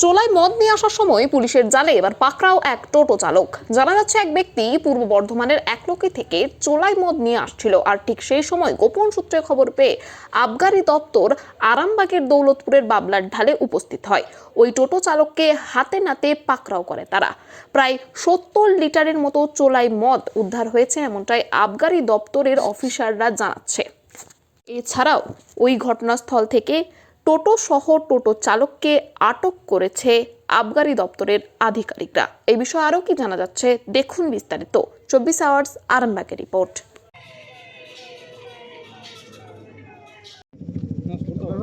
চোলাই মদ নিয়ে আসার সময় পুলিশের জালে এবার পাকড়াও এক টোটো চালক। জানা যাচ্ছে এক ব্যক্তি পূর্ব বর্ধমানের একলোকি থেকে চোলাই মদ নিয়ে আসছিল। আর ঠিক সেই সময় গোপন সূত্রে খবর পেয়ে আবগারি দপ্তর আরামবাগের দৌলতপুরের বাবলার ঢালে উপস্থিত হয়। ওই টোটো চালককে হাতে নাতে পাকড়াও করে তারা। প্রায় সত্তর লিটারের মতো চোলাই মদ উদ্ধার হয়েছে এমনটাই আবগারি দপ্তরের অফিসাররা জানাচ্ছে। এছাড়াও ওই ঘটনাস্থল থেকে টোটো সহ টোটো চালককে আটক করেছে আবগারি দপ্তরের আধিকারিকরা। এই বিষয়ে আরও কি জানা যাচ্ছে, দেখুন বিস্তারিত। চব্বিশ আওয়ার্স আরামবাগের রিপোর্ট। দেখিস উপরে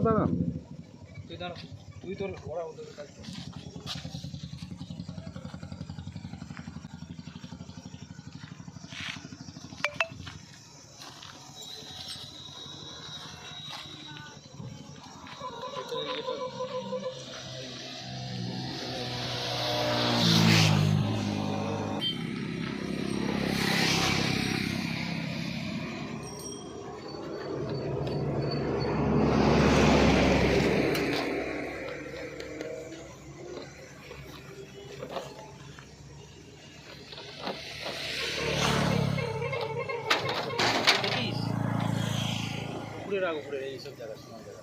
রাখ উপরে এইসব জায়গা শোনা জায়গা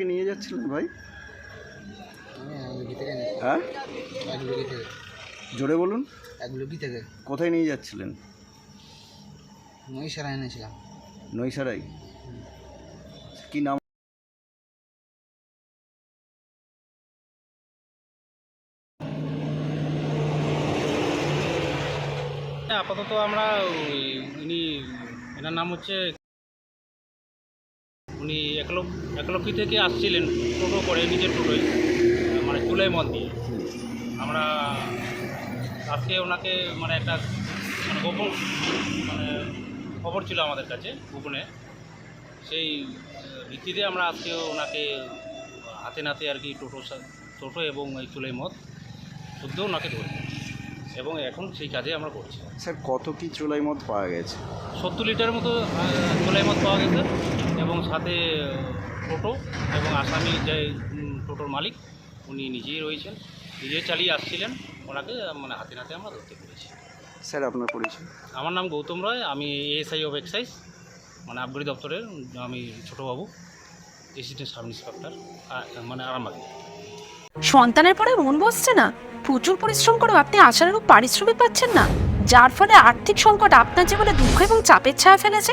নিয়ে যাচ্ছিলেন ভাই? থেকে হ্যাঁ? এক লুকি থেকে। জোরে বলুন। এক লুকি থেকে। কোথায় নিয়ে যাচ্ছিলেন? নই সারা এনেছিলাম। নৈসারাই কি নাম? হ্যাঁ, আপাতত আমরা ওই উনি এনার নাম হচ্ছে উনি একলক একলক্ষী থেকে আসছিলেন টোটো করে নিজের টোটোয় মানে চুলাই মদ দিয়ে। আমরা আজকে ওনাকে মানে একটা মানে গোপন মানে খবর ছিল আমাদের কাছে গোপনে। সেই ভিত্তিতে আমরা আজকে ওনাকে হাতে নাতে আর কি টোটো টোটো এবং এই চুলাই মদ শুদ্ধ ওনাকে ধরেছি এবং এখন সেই কাজে আমরা করছি। স্যার কত কি চুলাই মদ পাওয়া গেছে? সত্তর লিটারের মতো চুলাই মদ পাওয়া গেছে। এবং সাথে টোটো এবং আসামি যে টোটোর মালিক উনি নিজেই রয়েছেন। নিজে চালিয়ে আসছিলেন। ওনাকে মানে হাতে নাতে আমরা ধরতে পেরেছি। স্যার আপনার পরিচয়? আমার নাম গৌতম রায়। আমি এএসআই অফ এক্সাইজ মানে আবগারি দপ্তরের আমি ছোটোবাবু এসিস্ট্যান্ট সাব ইন্সপেক্টর মানে আরামবাগে। সন্তানের পরে মন বসছে না। প্রচুর পরিশ্রম করেও আপনি আশানুরূপ পারিশ্রমিক পাচ্ছেন না। যার ফলে আর্থিক সংকট আপনার জীবনে দুঃখ এবং চাপের ছায়া ফেলেছে।